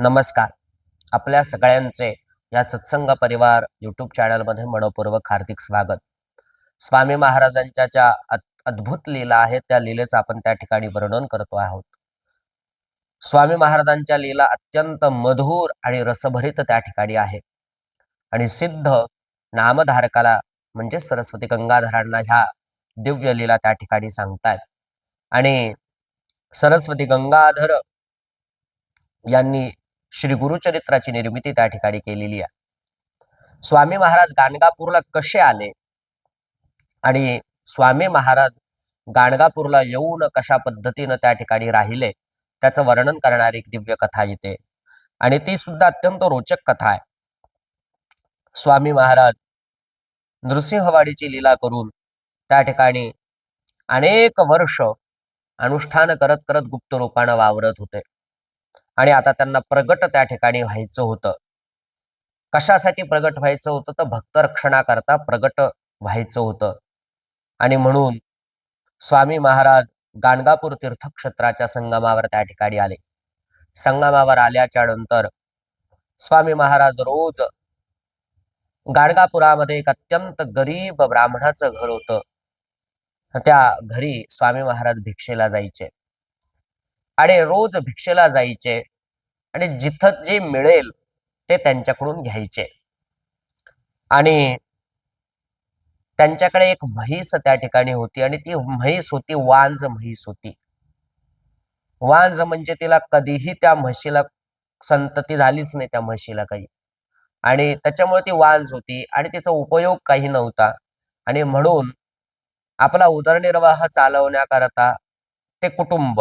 नमस्कार. आपल्या सगळ्यांचे या सत्संग परिवार यूट्यूब चॅनलमध्ये मनपूर्वक हार्दिक स्वागत. स्वामी महाराजांच्या ज्या अद्भुत लीला आहेत त्या लीलेचं आपण त्या ठिकाणी वर्णन करतो आहोत. स्वामी महाराजांच्या लीला अत्यंत मधुर आणि रसभरित त्या ठिकाणी आहे. आणि सिद्ध नामधारकाला म्हणजे सरस्वती गंगाधरांना ह्या दिव्य लीला त्या ठिकाणी सांगतायत. आणि सरस्वती गंगाधर यांनी श्री गुरुचरित्राची निर्मिती त्या ठिकाणी केलेली आहे. स्वामी महाराज गाणगापूरला कसे आले? आणि स्वामी महाराज गाणगापूरला येऊन कशा पद्धतीनं त्या ठिकाणी राहिले? त्याचं वर्णन करणारी एक दिव्य कथा येते. आणि ती सुद्धा अत्यंत रोचक कथा आहे. स्वामी महाराज नृसिंहवाडीची लीला करून त्या ठिकाणी अनेक वर्ष अनुष्ठान करत करत गुप्त रूपानं वावरत होते. आणि आता त्यांना प्रगट त्या ठिकाणी व्हायचं होतं. कशासाठी प्रगट व्हायचं होतं? तर भक्त रक्षणाकरता प्रगट व्हायचं होतं. आणि म्हणून स्वामी महाराज गाणगापूर तीर्थक्षेत्राच्या संगमावर त्या ठिकाणी आले. संगमावर आल्याच्यानंतर स्वामी महाराज रोज गाणगापुरामध्ये एक अत्यंत गरीब ब्राह्मणाचं घर होतं. त्या घरी स्वामी महाराज भिक्षेला जायचे. आणि रोज भिक्षेला जायचे. आणि जिथं जे मिळेल ते त्यांच्याकडून घ्यायचे. आणि त्यांच्याकडे एक म्हैस त्या ठिकाणी होती आणि ती म्हैस होती वांज म्हैस होती. वांज म्हणजे तिला कधीही त्या म्हशीला संतती झालीच नाही त्या म्हशीला काही. आणि त्याच्यामुळे ती वांज होती आणि तिचा उपयोग काही नव्हता. आणि म्हणून आपला उदरनिर्वाह चालवण्याकरता ते कुटुंब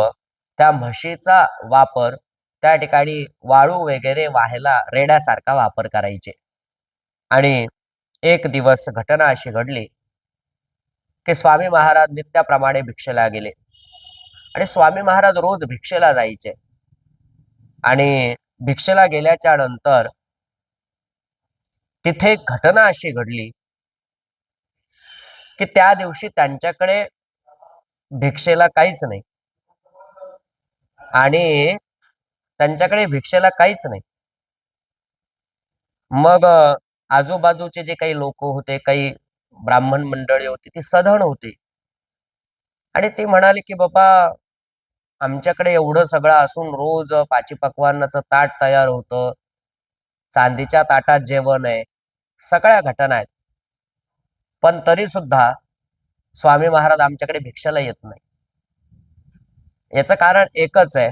त्या म्हशीचा वापर त्या ठिकाणी वाळू वगैरे वाहायला रेड्यासारखा वापर करायचे. आणि एक दिवस घटना अशी घडली की स्वामी महाराज नित्याप्रमाणे भिक्षेला गेले. आणि स्वामी महाराज रोज भिक्षेला जायचे. आणि भिक्षेला गेल्याच्यानंतर तिथे घटना अशी घडली की त्या दिवशी त्यांच्याकडे भिक्षेला काहीच नाही. आणि त्यांच्याकडे भिक्षेला काहीच नाही. मग आजूबाजूचे जे काही लोक होते काही ब्राह्मण मंडळी होती ती सधन होती. आणि ते म्हणाले की बाबा आमच्याकडे एवढं सगळं असून रोज पाची पकवानाचं ताट तयार होतं. चांदीच्या ताटात जेवण आहे. सगळ्या घटना आहेत. पण तरी सुद्धा स्वामी महाराज आमच्याकडे भिक्षेला येत नाही. याचं कारण एकच आहे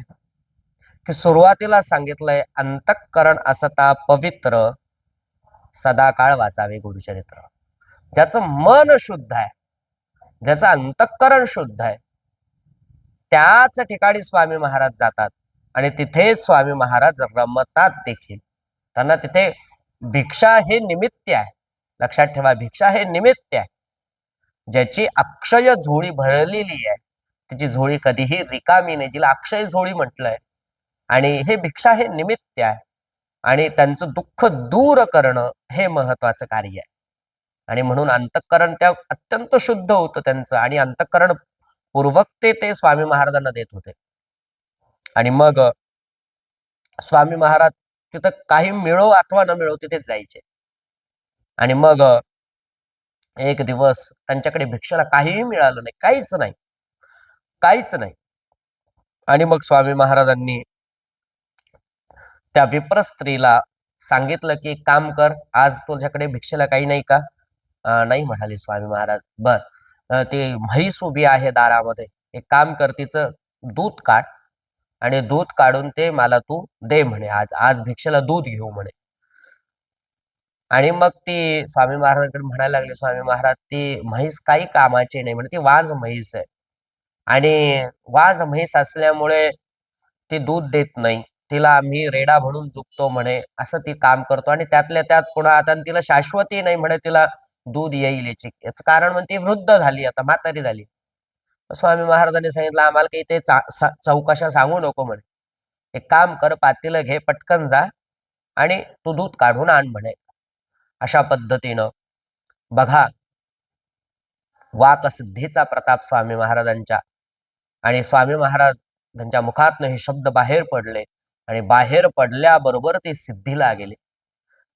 की सुरुवातीला सांगितलंय अंतःकरण असता पवित्र सदाकाळ वाचावे गुरुचरित्र. ज्याचं मन शुद्ध आहे ज्याचं अंतःकरण शुद्ध आहे त्याच ठिकाणी स्वामी महाराज जातात आणि तिथेच स्वामी महाराज रमतात देखील. त्यांना तिथे भिक्षा हे निमित्त आहे. लक्षात ठेवा भिक्षा हे निमित्त आहे. ज्याची अक्षय झोळी भरलेली आहे. तिची झोळी कधीही रिकामी नाही जिला अक्षय झोळी म्हटलंय. आणि हे भिक्षा हे निमित्त आहे. आणि त्यांचं दुःख दूर करणं हे महत्वाचं कार्य आहे. आणि म्हणून अंतःकरण त्या अत्यंत शुद्ध होतं त्यांचं. आणि अंतःकरण पूर्वक ते ते स्वामी महाराजांना देत होते. आणि मग स्वामी महाराज तिथं काही मिळो अथवा न मिळो तिथेच जायचे. आणि मग एक दिवस त्यांच्याकडे भिक्षेला काहीही मिळालं नाही काहीच नाही. काहीच नाही. आणि मग स्वामी महाराजांनी त्या विप्र स्त्रीला सांगितलं की एक काम कर आज तुझ्याकडे भिक्षेला काही नाही का? नाही म्हणाले स्वामी महाराज. बर ते म्हैस उभी आहे दारामध्ये. एक काम कर तिचं दूध काढ आणि दूध काढून ते मला तू दे म्हणे. आज आज भिक्षेला दूध घेऊ म्हणे. आणि मग ती स्वामी महाराजांकडे म्हणायला लागली स्वामी महाराज ती म्हैस काही कामाची नाही म्हणे. ती वाज म्हैस आहे. आणि वाज म्हैस असल्यामुळे ती दूध देत नाही. तिला आम्ही रेडा म्हणून चुकतो म्हणे असं ती काम करतो आणि त्यातल्या त्यात पुन्हा आता तिला शाश्वती नाही म्हणे तिला दूध येईल याची. याच कारण म्हणजे ती वृद्ध झाली आता म्हातारी झाली. स्वामी महाराजांनी सांगितलं आम्हाला काही ते चा- चौकशा सांगू नको म्हणे. एक काम कर पातेलं घे पटकन जा आणि तू दूध काढून आण म्हणे. अशा पद्धतीनं बघा वाकसिद्धीचा प्रताप स्वामी महाराजांच्या आणि स्वामी महाराज त्यांच्या मुखातनं हे शब्द बाहेर पडले आणि बाहेर पडल्याबरोबर ते सिद्धीला गेले.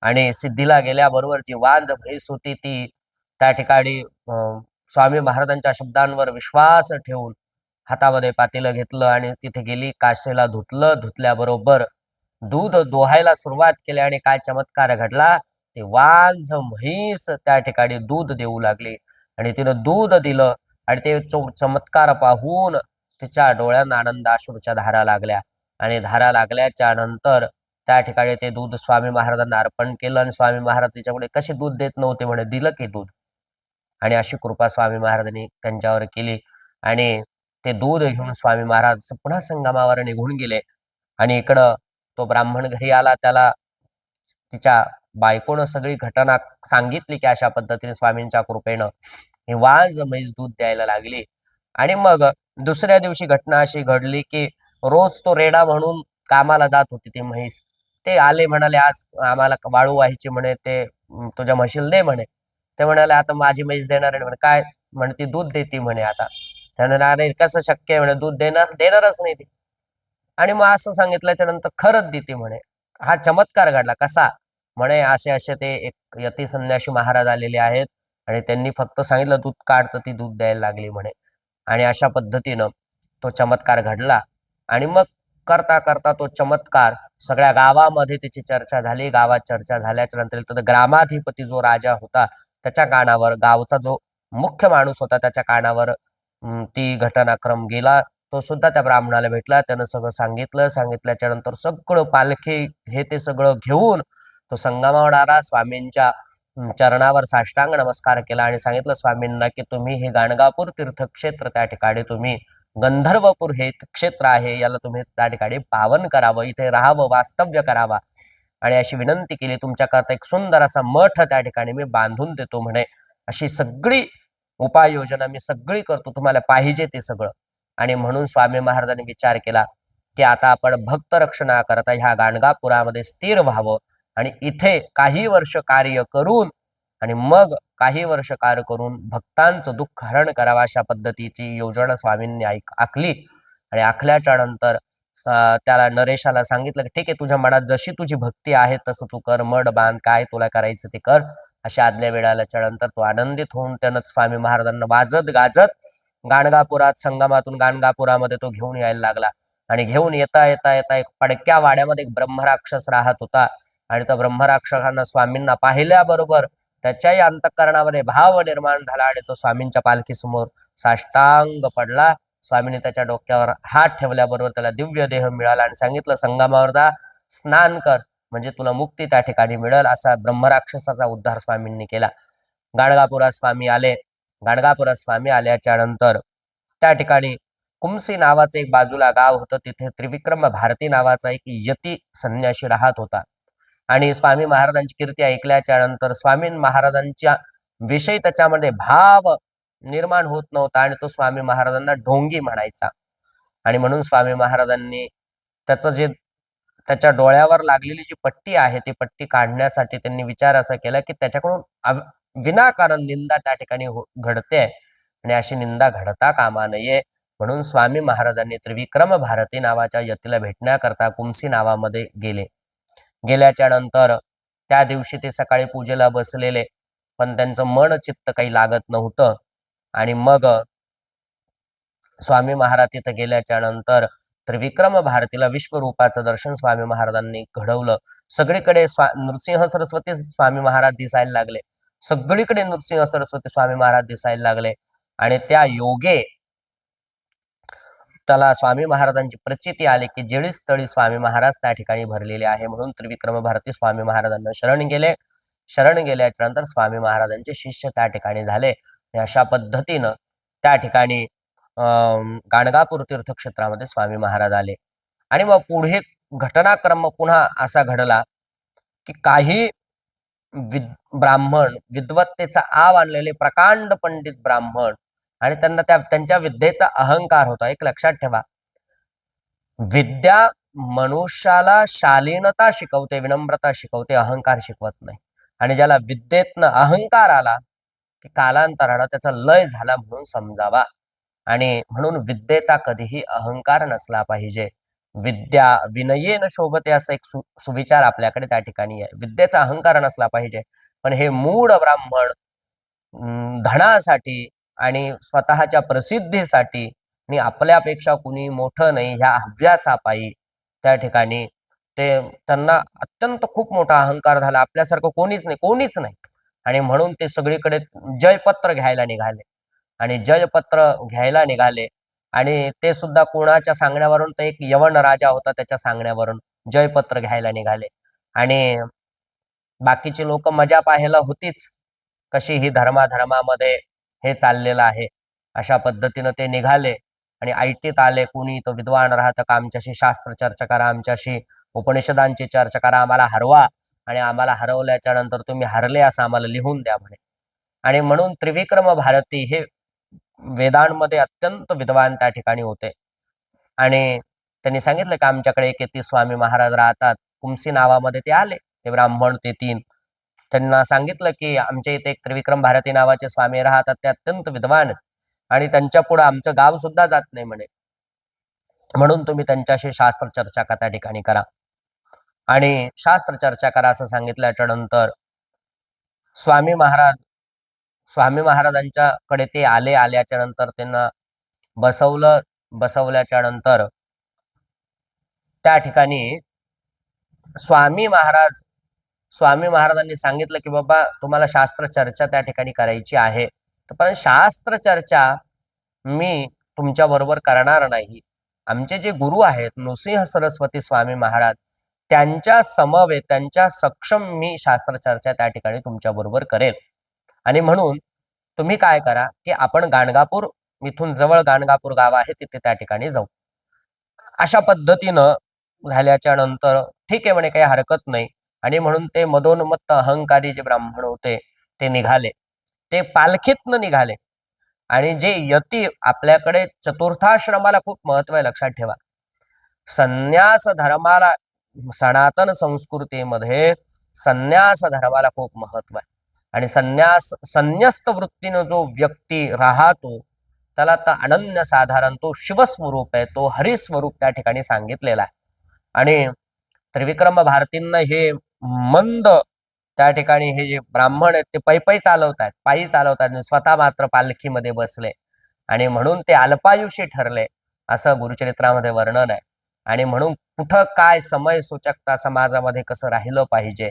आणि सिद्धीला गेल्याबरोबर जी वांज म्हैस होती ती त्या ठिकाणी स्वामी महाराजांच्या शब्दांवर विश्वास ठेवून हातामध्ये पातेलं घेतलं आणि तिथे गेली काशेला धुतलं धुतल्याबरोबर दूध दोहायला सुरुवात केली आणि काय चमत्कार घडला ते वांझ म्हैस त्या ठिकाणी दूध देऊ लागली. आणि तिनं दूध दिलं आणि ते चो- चमत्कार पाहून तिच्या डोळ्यांना आनंदाशूरच्या धारा लागल्या आणि धारा लागल्याच्या नंतर त्या ठिकाणी ते दूध स्वामी महाराजांना अर्पण केलं आणि स्वामी महाराज तिच्याकडे कसे दूध देत नव्हते म्हणे दिलं की दूध. आणि अशी कृपा स्वामी महाराजांनी त्यांच्यावर केली आणि ते दूध घेऊन स्वामी महाराज पुन्हा संगमावर निघून गेले आणि इकडं तो ब्राह्मण घरी आला त्याला तिच्या बायकोनं सगळी घटना सांगितली की अशा पद्धतीने स्वामींच्या कृपेनं हे वांज म्हैस दूध द्यायला लागली. आणि मग दुसऱ्या दिवशी घटना अशी घडली की रोज तो रेडा म्हणून कामाला जात होती ती म्हैस. ते आले म्हणाले आज आम्हाला वाळू व्हायची म्हणे ते तुझ्या म्हशीला दे म्हणे. ते म्हणाले आता माझी म्हैस देणार आहे. म्हणे काय? म्हणे ती दूध देते म्हणे आता. त्याने अरे कसं शक्य आहे? म्हणे दूध देणार देणारच नाही ती. आणि मग असं सांगितल्याच्या नंतर खरंच देते म्हणे. हा चमत्कार घडला. कसा? म्हणे असे असे ते एक यती संन्याशी महाराज आलेले आहेत आणि त्यांनी फक्त सांगितलं दूध काढतं ती दूध द्यायला लागली म्हणे. आणि अशा पद्धतीनं तो चमत्कार घडला. आणि मग करता करता तो चमत्कार सगळ्या गावामध्ये त्याची चर्चा झाली. गावात चर्चा झाल्याच्यानंतर ग्रामाधिपती जो राजा होता त्याच्या कानावर गावचा जो मुख्य माणूस होता त्याच्या कानावर ती घटनाक्रम गेला. तो सुद्धा त्या ब्राह्मणाला भेटला. त्यानं सगळं सांगितलं. सांगितल्याच्या नंतर सगळं पालखी हे ते सगळं घेऊन तो संगमावणारा स्वामींच्या चरणावर साष्टांग नमस्कार केला आणि सांगितलं स्वामींना की तुम्ही हे गाणगापूर तीर्थक्षेत्र त्या ठिकाणी तुम्ही गंधर्वपूर हे क्षेत्र आहे याला तुम्ही त्या ठिकाणी पावन करावं इथे राहावं वास्तव्य करावा. आणि अशी विनंती केली तुमच्याकरता एक सुंदर असा मठ त्या ठिकाणी मी बांधून देतो म्हणे. अशी सगळी उपाययोजना मी सगळी करतो तुम्हाला पाहिजे ते सगळं. आणि म्हणून स्वामी महाराजांनी विचार केला की आता आपण भक्त रक्षणाकरता ह्या गाणगापुरामध्ये स्थिर व्हावं. आणि इथे काही वर्ष कार्य करून आणि मग काही वर्ष कार्य करून भक्तांचं दुःख हरण करावं अशा पद्धतीची योजना स्वामींनी ऐक आखली. आणि आखल्याच्या नंतर त्याला नरेशाला सांगितलं की ठीक आहे तुझ्या मनात जशी तुझी भक्ती आहे तसं तू कर मड बांध काय तुला करायचं ते कर. अशा आदल्या मिळाल्याच्या नंतर तो आनंदित होऊन त्यानं स्वामी महाराजांना वाजत गाजत गाणगापुरात संगमातून गाणगापुरामध्ये तो घेऊन यायला लागला. आणि घेऊन येता येता येता एक पडक्या वाड्यामध्ये एक ब्रह्मराक्षस राहत होता. आणि त्या ब्रह्मराक्षसानं स्वामींना पाहिल्याबरोबर त्याच्याही अंतकरणामध्ये भाव निर्माण झाला आणि तो स्वामींच्या पालखीसमोर साष्टांग पडला. स्वामींनी त्याच्या डोक्यावर हात ठेवल्याबरोबर त्याला दिव्य देह मिळाला आणि सांगितलं संगमावर जा स्नान कर म्हणजे तुला मुक्ती त्या ठिकाणी मिळेल असा ब्रह्मराक्षसाचा उद्धार स्वामींनी केला. गाणगापुरा स्वामी आले. गाणगापुरा स्वामी आल्याच्यानंतर त्या ठिकाणी कुमसी नावाचं एक बाजूला गाव होतं. तिथे त्रिविक्रम भारती नावाचा एक यती संन्यासी राहत होता. आणि स्वामी महाराजांची कीर्ती ऐकल्याच्या नंतर स्वामी महाराजांच्या विषयी त्याच्यामध्ये भाव निर्माण होत नव्हता आणि तो स्वामी महाराजांना ढोंगी म्हणायचा. आणि म्हणून स्वामी महाराजांनी त्याचं जे त्याच्या डोळ्यावर लागलेली जी पट्टी आहे ती पट्टी काढण्यासाठी त्यांनी विचार असा केला की त्याच्याकडून विनाकारण निंदा त्या ठिकाणी हो- घडते आणि अशी निंदा घडता कामा नये. म्हणून स्वामी महाराजांनी त्रिविक्रम भारती नावाच्या यतीला भेटण्याकरता कुमसी नावामध्ये गेले. गेल्याच्यानंतर त्या दिवशी ते सकाळी पूजेला बसलेले. पण त्यांचं मन चित्त काही लागत नव्हतं. आणि मग स्वामी महाराज तिथं गेल्याच्यानंतर त्रिविक्रम भारतीला विश्वरूपाचं दर्शन स्वामी महाराजांनी घडवलं. सगळीकडे स्वा नृसिंह सरस्वती स्वामी महाराज दिसायला लागले. सगळीकडे नृसिंह सरस्वती स्वामी महाराज दिसायला लागले. आणि त्या योगे त्याला स्वामी महाराजांची प्रचिती आली की जेळी स्थळी स्वामी महाराज त्या ठिकाणी भरलेले आहे. म्हणून त्रिविक्रम भारती स्वामी महाराजांना शरण गेले. शरण गेल्याच्यानंतर स्वामी महाराजांचे शिष्य त्या ठिकाणी झाले. अशा पद्धतीनं त्या ठिकाणी अं, गाणगापूर तीर्थक्षेत्रामध्ये स्वामी महाराज आले. आणि मग पुढे घटनाक्रम पुन्हा असा घडला की काही विद ब्राह्मण विद्वत्तेचा आव आणलेले प्रकांड पंडित ब्राह्मण आणि त्यांना त्या त्यांच्या विद्येचा अहंकार होता. एक लक्षात ठेवा. विद्या मनुष्याला शालीनता शिकवते विनम्रता शिकवते अहंकार शिकवत नाही. आणि ज्याला विद्येतनं अहंकार आला की कालांतरानं त्याचा लय झाला म्हणून समजावा. आणि म्हणून विद्येचा कधीही अहंकार नसला पाहिजे. विद्या विनयेन शोभते असं एक सु सुविचार आपल्याकडे त्या ठिकाणी आहे. विद्येचा अहंकार नसला पाहिजे. पण हे मूळ ब्राह्मण धनासाठी आणि स्वतःच्या प्रसिद्धीसाठी आणि आपल्यापेक्षा कुणी मोठं नाही ह्या अभ्यासापायी त्या ठिकाणी ते त्यांना अत्यंत खूप मोठा अहंकार झाला. आपल्यासारखं कोणीच नाही कोणीच नाही. आणि म्हणून ते सगळीकडे जयपत्र घ्यायला निघाले. आणि जयपत्र घ्यायला निघाले. आणि ते सुद्धा कोणाच्या सांगण्यावरून तर एक यवन राजा होता त्याच्या सांगण्यावरून जयपत्र घ्यायला निघाले. आणि बाकीचे लोक मजा पाहायला होतीच. कशी ही धर्माधर्मामध्ये हे चाललेलं आहे. अशा पद्धतीनं ते निघाले आणि ऐटीत आले. कुणी तो विद्वान राहतं का आमच्याशी? शास्त्र चर्चा करा आमच्याशी. उपनिषदांची चर्चा करा. आम्हाला हरवा आणि आम्हाला हरवल्याच्या नंतर तुम्ही हरले असं आम्हाला लिहून द्या म्हणे. आणि म्हणून त्रिविक्रम भारती हे वेदांमध्ये अत्यंत विद्वान त्या ठिकाणी होते. आणि त्यांनी सांगितलं की आमच्याकडे एक स्वामी महाराज राहतात. कुमसी नावामध्ये ते आले. ते ब्राह्मण ते तीन. त्यांना सांगितलं की आमच्या इथे एक त्रिविक्रम भारती नावाचे स्वामी राहतात ते अत्यंत विद्वान आणि त्यांच्या पुढे आमचं गाव सुद्धा जात नाही म्हणे. म्हणून तुम्ही त्यांच्याशी शास्त्र चर्चा का त्या ठिकाणी करा. आणि शास्त्र चर्चा करा असं सांगितल्याच्या नंतर स्वामी महाराज स्वामी महाराजांच्याकडे ते आले आल्याच्यानंतर त्यांना बसवलं बसवल्याच्या नंतर त्या ठिकाणी स्वामी महाराज स्वामी महाराजांनी सांगितलं की बाबा तुम्हाला शास्त्र चर्चा त्या ठिकाणी करायची आहे. तर पण शास्त्र चर्चा मी तुमच्या बरोबर करणार नाही. आमचे जे गुरु आहेत नृसिंह सरस्वती स्वामी महाराज त्यांच्या समवेत त्यांच्या सक्षम मी शास्त्र चर्चा त्या ठिकाणी तुमच्या बरोबर करेल आणि म्हणून तुम्ही काय करा की आपण गाणगापूर इथून जवळ गाणगापूर गाव आहे तिथे त्या ठिकाणी जाऊ. अशा पद्धतीनं झाल्याच्यानंतर ठीक आहे म्हणे काही हरकत नाही. आणि म्हणून ते मदोन्मत्त अहंकारी जे ब्राह्मण होते ते निघाले. ते पालखीतनं निघाले. आणि जे यती आपल्याकडे चतुर्थाश्रमाला खूप महत्त्व आहे लक्षात ठेवा. संन्यास धर्माला सनातन संस्कृतीमध्ये संन्यास धर्माला खूप महत्त्व आहे. आणि संन्यास संन्यस्त वृत्तीनं जो व्यक्ती राहतो त्याला तर अनन्य साधारण तो शिवस्वरूप आहे तो हरिस्वरूप त्या ठिकाणी सांगितलेला आहे. आणि त्रिविक्रम भारतींना हे मंद त्या ठिकाणी हे जे ब्राह्मण आहेत ते पैपै चालवतात पायी चालवतात स्वतः मात्र पालखीमध्ये बसले. आणि म्हणून ते अल्पायुषी ठरले. असं गुरुचरित्रामध्ये वर्णन आहे. आणि म्हणून कुठं काय समय सूचकता समाजामध्ये कसं राहिलं पाहिजे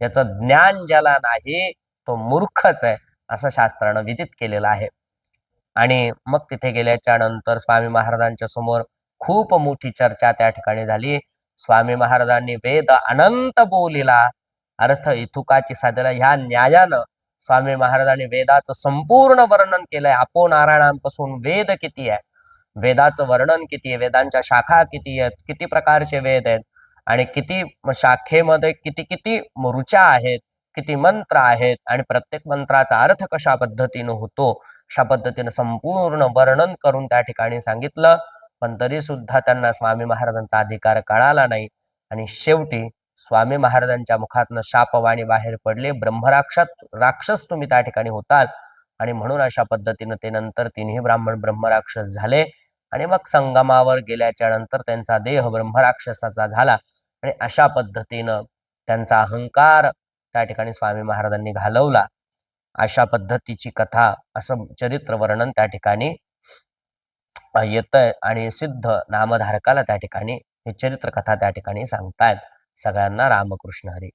याचं ज्ञान ज्याला नाही तो मूर्खच आहे असं शास्त्रानं विदित केलेलं आहे. आणि मग तिथे गेल्याच्यानंतर स्वामी महाराजांच्या समोर खूप मोठी चर्चा त्या ठिकाणी झाली. स्वामी महाराजांनी वेद अनंत बोलिला. अर्थ इथुकाची साधला ह्या न्यायानं स्वामी महाराजांनी वेदाचं संपूर्ण वर्णन केलंय. आपो नारायणांपासून वेद किती आहे? वेदाचं वर्णन किती आहे? वेदांच्या शाखा किती आहेत? किती प्रकारचे वेद आहेत? आणि किती शाखेमध्ये किती किती म- आहेत? किती मंत्र आहेत? आणि प्रत्येक मंत्राचा अर्थ कशा पद्धतीनं होतो? अशा पद्धतीनं संपूर्ण वर्णन करून त्या ठिकाणी सांगितलं. पण तरी सुद्धा त्यांना स्वामी महाराजांचा अधिकार कळाला नाही. आणि शेवटी स्वामी महाराजांच्या मुखातनं शापवाणी बाहेर पडले. ब्रह्मराक्षस राक्षस तुम्ही त्या ठिकाणी होताल. आणि म्हणून अशा पद्धतीनं ते नंतर तिन्ही ब्राह्मण ब्रह्मराक्षस झाले. आणि मग संगमावर गेल्याच्यानंतर त्यांचा देह ब्रह्मराक्षसाचा झाला. आणि अशा पद्धतीनं त्यांचा अहंकार त्या ठिकाणी स्वामी महाराजांनी घालवला. अशा पद्धतीची कथा असं चरित्र वर्णन त्या ठिकाणी येतंय आणि सिद्ध नामधारकाला त्या ठिकाणी हे चरित्र कथा त्या ठिकाणी सांगतायत. सगळ्यांना रामकृष्ण हरी.